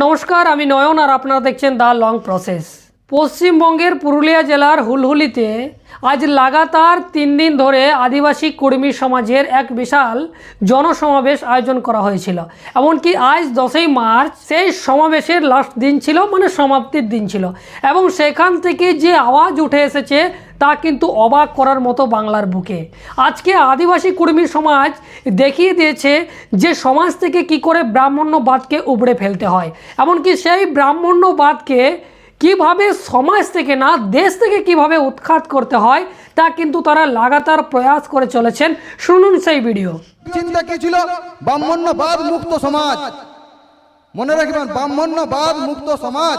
নমস্কার, আমি নয়ন আর আপনারা দেখছেন দ্য লং প্রসেস। পশ্চিমবঙ্গের পুরুলিয়া জেলার হুলহুলিতে আজ লাগাতার তিন দিন ধরে আদিবাসী কর্মী সমাজের এক বিশাল জনসমাবেশ আয়োজন করা হয়েছিল। এমনকি আজ দশই মার্চ, সেই সমাবেশের লাস্ট দিন ছিল মানে সমাপ্তির দিন ছিল। এবং সেখান থেকে যে আওয়াজ উঠে এসেছে তা কিন্তু অবাক করার মতো বাংলার বুকে। আজকে আদিবাসী কর্মী সমাজ দেখিয়ে দিয়েছে যে সমাজ থেকে কি করে ব্রাহ্মণ্যবাদকে উবড়ে ফেলতে হয়। এমনকি সেই ব্রাহ্মণ্যবাদকে কীভাবে সমাজ থেকে না, দেশ থেকে কীভাবে উৎখাত করতে হয়, তা কিন্তু তারা লাগাতার প্রয়াস করে চলেছেন। শুনুন সেই ভিডিও। চিন্তা কি ছিল? ব্রাহ্মণ্যবাদ মুক্ত সমাজ। মনে রাখবেন, ব্রাহ্মণ্যবাদ মুক্ত সমাজ।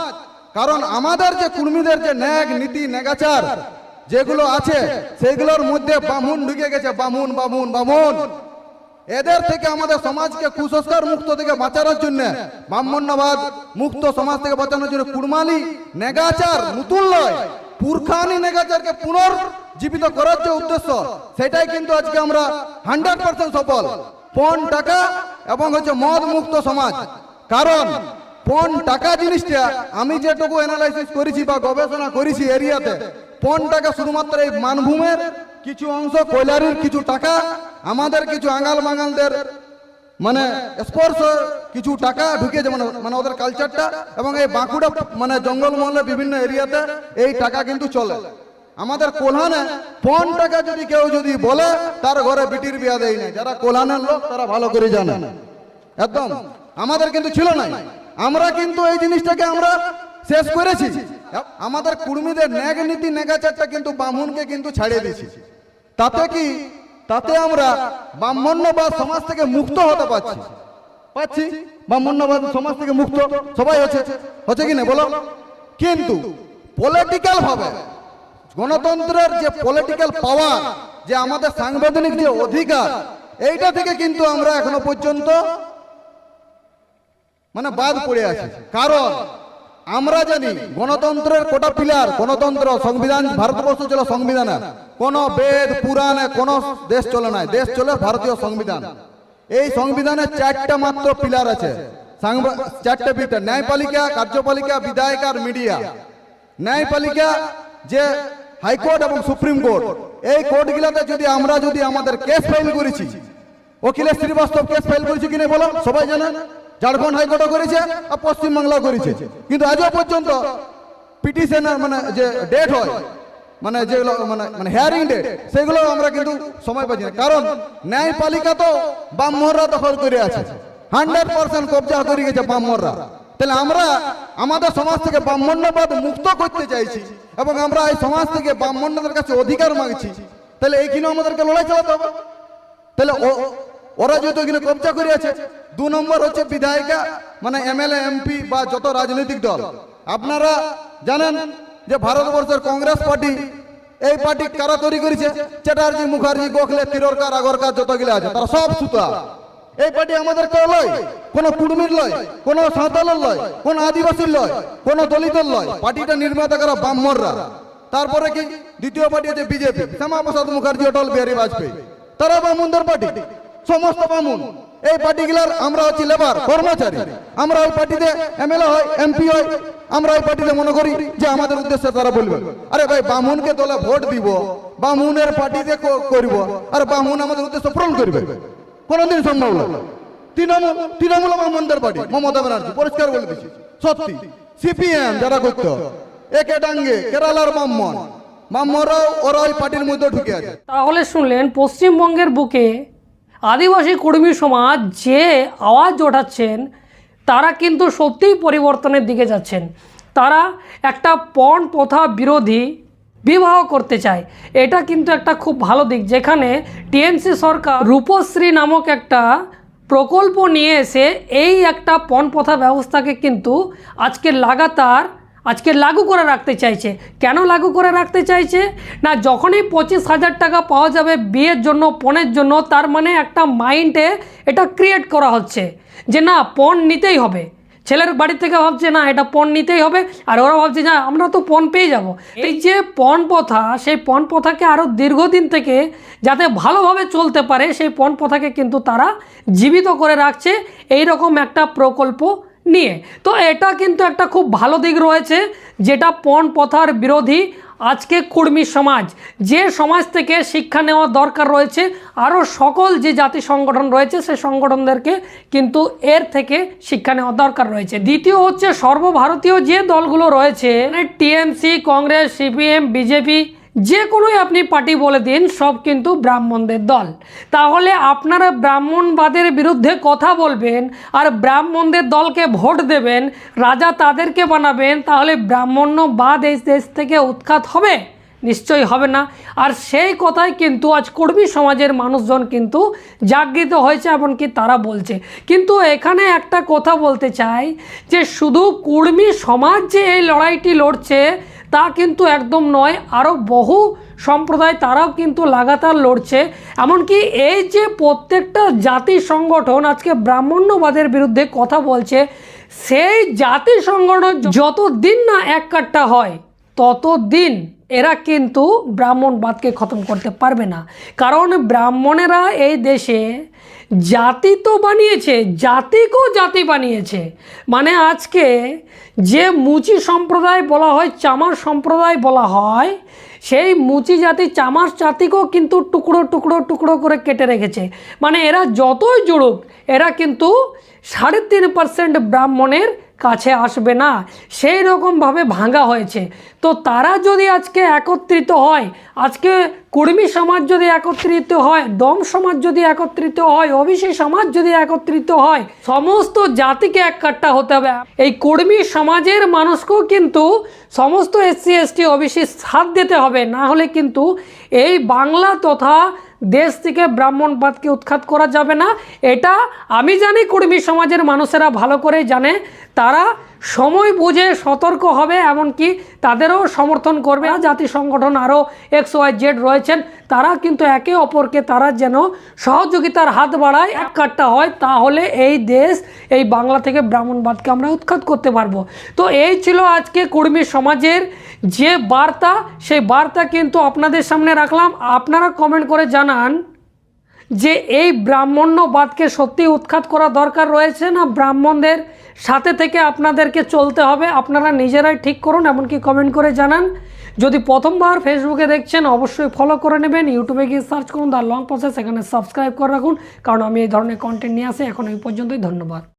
কারণ আমাদের যে কুর্মীদের যে ন্যাগ, নীতি নেগাচার যেগুলো আছে সেগুলোর মধ্যে বামুন ঢুকে গেছে। বামুন বামুন বামুন। এদের থেকে আমাদের সমাজকে কুসংস্কার মুক্ত থেকে বাঁচানোর জন্য ব্রাহ্মণ্যবাদ মুক্ত সমাজ থেকে বাঁচানোর জন্য কুড়মালি নেগাচার নতুন লয় পুরখানি নেগাচারকে পুনর্জীবিত করার যে উদ্দেশ্য, সেটাই কিন্তু আজকে আমরা হান্ড্রেড পার্সেন্ট সফল। পণ, টাকা এবং হচ্ছে মদ মুক্ত সমাজ। কারণ পণ, টাকা জিনিসটা আমি যেটুকু অ্যানালাইসিস করেছি বা গবেষণা করেছি এরিয়াতে পণ টাকা শুধুমাত্র এই মানভূমের কিছু অংশ কয়লারির কিছু টাকা, আমাদের কিছু আঙাল বাঙালদের মানে স্পর্শ কিছু টাকা ঢুকেছে মানে মানে ওদের কালচারটা এবং এই বাঁকুড়া মানে জঙ্গল মহলে বিভিন্ন এরিয়াতে এই টাকা কিন্তু চলে। আমাদের কোলহানে পন টাকা যদি কেউ যদি বলে, তার ঘরে বিটির বিয়া দেয় না যারা কোলহানের লোক, তারা ভালো করে জানে। একদম। আমাদের কিন্তু ছিল না আমরা কিন্তু এই জিনিসটাকে আমরা শেষ করেছি। আমাদের কুর্মীদের ন্যাগ নীতি নেগাচারটা কিন্তু বামুনকে কিন্তু ছাড়িয়ে দিয়েছি। তাতে কি? তাতে আমরা ব্রাহ্মণ্যবাদ সমাজ থেকে মুক্ত হতে পারছি। পাচ্ছি? ব্রাহ্মণ্যবাদ সমাজ থেকে মুক্ত সবাই হচ্ছে হচ্ছে কি না? বলো। কিন্তু পলিটিক্যাল ভাবে গণতন্ত্রের যে পলিটিক্যাল পাওয়ার যে আমাদের সাংবিধানিক যে অধিকার, এইটা থেকে কিন্তু আমরা এখনও পর্যন্ত মানে বাদ পড়ে আছে। কারণ আমরা জানি গণতন্ত্রের কোটা পিলার, গণতন্ত্র সংবিধান, ভারতবর্ষ ছিল সংবিধানে। কোন বেদ, পুরাণে কোন দেশ চলে নাই, দেশ চলে ভারতীয় সংবিধান। এই সংবিধানে চারটা মাত্র পিলার আছে। চারটে পিলার, ন্যায়পালিকা, কার্যপালিকা, বিধায়ক আর মিডিয়া। ন্যায়পালিকা, যে হাইকোর্ট এবং সুপ্রিম কোর্ট, এই কোর্টগুলাতে যদি আমরা যদি আমাদের কেস ফাইল করেছি ওকিলের শ্রীবাস্তব কেস ফাইল করেছে কিনা বলো? সবাই জানে? ঝাড়খণ্ড হাইকোর্টও করেছে আর পশ্চিমবাংলাও করেছে। কিন্তু আজও পর্যন্ত পিটিশনের মানে যে ডেট হয় মানে যেগুলো মানে মানে হেয়ারিং ডেট সেগুলো আমরা কিন্তু সময় পাচ্ছি না। কারণ ন্যায়পালিকা তো বামমোহররা দখল করে আছে। হান্ড্রেড পার্সেন্ট কবজা করে গেছে বামমোহররা তাহলে আমরা আমাদের সমাজ থেকে ব্রাহ্মণ্যবাদ মুক্ত করতে চাইছি এবং আমরা এই সমাজ থেকে ব্রাহ্মণ্যদের কাছে অধিকার মাগছি, তাহলে এইখানে আমাদেরকে লড়াই চালাতে হবে। তাহলে ওরা যেহেতু এখানে কবজা করে আছে দু নম্বর হচ্ছে বিধায়িকা মানে এমএলএ, এমপি বা যত রাজনৈতিক দল। আপনারা জানেন যে ভারতবর্ষের কংগ্রেস পার্টি, এই পার্টি কারা তৈরি করেছে? চ্যাটার্জি মুখার্জি, গোখলে তিরোরকার আগরকার যতগুলো আছে, তারা সব সুতা। এই পার্টি আমাদের কেউ লয়? কোন কুড়মির লয়, কোন সাঁওতালের লয়, কোন আদিবাসীর লয়, কোন দলিতের লয়। পার্টিটা নির্মাতা করা? বাম্মররা তারপরে কি? দ্বিতীয় পার্টি আছে বিজেপি। শ্যামা প্রসাদ মুখার্জি, অটল বিহারী বাজপেয়ী। তারা বামুনদের পার্টি। সমস্ত বামুন। এই পার্টিগুলার আমরা হচ্ছি লেবার কর্মচারী। আমরা ওই পার্টিতে এমএলএ হয়, এমপি হয়। আমরা ওই পার্টিতে মনে করি যে আমাদের উদ্দেশ্যে তারা বলবে। আরে ভাই, বামুনকে তোলা ভোট দিব। বামুনের পার্টিতে করব। আর বামুন আমাদের উদ্দেশ্য পূরণ করবে। কোনোদিন সম্ভব না। তৃণমূল তৃণমূল বামুনদের পার্টি, মমতা ব্যানার্জি, পরিষ্কার বলে দিচ্ছি। সত্যি, সিপিএম যারা করতো, একে ডাঙ্গে, কেরালার ব্রাহ্মণ ব্রাহ্মণরাও ওরা ওই পার্টির মধ্যে ঢুকে আছে। তাহলে শুনলেন, পশ্চিমবঙ্গের বুকে আদিবাসী কর্মী সমাজ যে আওয়াজ ওঠাচ্ছেন, তারা কিন্তু সত্যিই পরিবর্তনের দিকে যাচ্ছেন। তারা একটা পণ প্রথা বিরোধী বিবাহ করতে চায়। এটা কিন্তু একটা খুব ভালো দিক, যেখানে টিএমসি সরকার রূপশ্রী নামক একটা প্রকল্প নিয়ে এসে এই একটা পণ প্রথা ব্যবস্থাকে কিন্তু আজকে লাগাতার আজকে লাগু করে রাখতে চাইছে। কেন লাগু করে রাখতে চাইছে? না যখনই পঁচিশ হাজার টাকা পাওয়া যাবে বিয়ের জন্য পণের জন্য তার মানে একটা মাইন্ডে এটা ক্রিয়েট করা হচ্ছে যে না পণ নিতেই হবে। ছেলের বাড়ি থেকে ভাবছে না এটা পণ নিতেই হবে। আর ওরা ভাবছে না আমরা তো পণ পেয়ে যাব। এই যে পণ প্রথা সেই পণ প্রথাকে আরও দীর্ঘদিন থেকে যাতে ভালোভাবে চলতে পারে সেই পণ প্রথাকে কিন্তু তারা জীবিত করে রাখছে। এই রকম একটা প্রকল্প নিয়ে। তো এটা কিন্তু একটা খুব ভালো দিক রয়েছে, যেটা পণ প্রথার বিরোধী আজকে কুর্মী সমাজ। যে সমাজ থেকে শিক্ষা নেওয়া দরকার রয়েছে, আরও সকল যে জাতি সংগঠন রয়েছে, সে সংগঠনদেরকে কিন্তু এর থেকে শিক্ষা নেওয়া দরকার রয়েছে। দ্বিতীয় হচ্ছে সর্বভারতীয় যে দলগুলো রয়েছে টিএমসি, কংগ্রেস, সিপিএম, বিজেপি যে কোনোই আপনি পার্টি বলে দিন, সব কিন্তু ব্রাহ্মণদের দল। তাহলে আপনারা ব্রাহ্মণবাদের বিরুদ্ধে কথা বলবেন আর ব্রাহ্মণদের দলকে ভোট দেবেন, রাজা তাদেরকে বানাবেন, তাহলে ব্রাহ্মণ্যবাদ এই দেশ থেকে উৎখাত হবে? নিশ্চয়ই হবে না। আর সেই কথাই কিন্তু আজ কর্মী সমাজের মানুষজন কিন্তু জাগৃত হয়েছে, এমনকি তারা বলছে। কিন্তু এখানে একটা কথা বলতে চাই যে শুধু কুর্মী সমাজ যে এই লড়াইটি লড়ছে তা কিন্তু একদম নয় আরও বহু সম্প্রদায় তারাও কিন্তু লাগাতার লড়ছে। এমনকি এই যে প্রত্যেকটা জাতি সংগঠন আজকে ব্রাহ্মণ্যবাদের বিরুদ্ধে কথা বলছে, সেই জাতি সংগঠন যতদিন না এক কাট্টা হয়, ততদিন এরা কিন্তু ব্রাহ্মণবাদকে খতম করতে পারবে না। কারণ ব্রাহ্মণেরা এই দেশে জাতি তো বানিয়েছে, জাতিকেও জাতি বানিয়েছে। মানে আজকে যে মুচি সম্প্রদায় বলা হয়, চামার সম্প্রদায় বলা হয়, সেই মুচি জাতি, চামার জাতিকেও কিন্তু টুকরো টুকরো টুকরো করে কেটে রেখেছে। মানে এরা যতই জুড়ুক, এরা কিন্তু সাড়ে তিন পার্সেন্ট ব্রাহ্মণের কাছে আসবে না। সেই রকমভাবে ভাঙা হয়েছে। তো তারা যদি আজকে একত্রিত হয়, আজকে কুর্মী সমাজ যদি একত্রিত হয়, দম সমাজ যদি একত্রিত হয়, ওবিসি সমাজ যদি একত্রিত হয়, সমস্ত জাতিকে এক কাট্টা হতে হবে। এই কর্মী সমাজের মানুষকেও কিন্তু সমস্ত এসসি, এসটি, ওবিসি সাথ দিতে হবে। না হলে কিন্তু এই বাংলা তথা দেশ থেকে ব্রাহ্মণবাদকে উৎখাত করা যাবে না। এটা আমি জানি কর্মী সমাজের মানুষেরা ভালো করে জানে। তারা সময় বুঝে সতর্ক হবে, এমনকি তাদেরও সমর্থন করবে। জাতি সংগঠন আরও এক্স ওয়াই জেড রয়েছেন, তারা কিন্তু একে অপরকে তারা যেন সহযোগিতার হাত বাড়ায়, এক কাট্টা হয়, তাহলে এই দেশ, এই বাংলা থেকে ব্রাহ্মণবাদকে আমরা উৎখাত করতে পারব। তো এই ছিল আজকে কর্মী সমাজের যে বার্তা, সেই বার্তা কিন্তু আপনাদের সামনে রাখলাম। আপনারা কমেন্ট করে জানান যে এই ব্রাহ্মণ্যবাদকে সত্যি উৎখাত করা দরকার রয়েছে না ব্রাহ্মণদের সাথে থেকে আপনাদেরকে চলতে হবে, আপনারা নিজেরাই ঠিক করুন, এমনকি কমেন্ট করে জানান। যদি প্রথমবার ফেসবুকে দেখছেন, অবশ্যই ফলো করে নেবেন ইউটিউবে গিয়ে সার্চ করুন দ্য লং প্রসেস এখানে সাবস্ক্রাইব করে রাখুন, কারণ আমি এই ধরনের কন্টেন্ট নিয়ে আসি, এখন এই পর্যন্তই, ধন্যবাদ।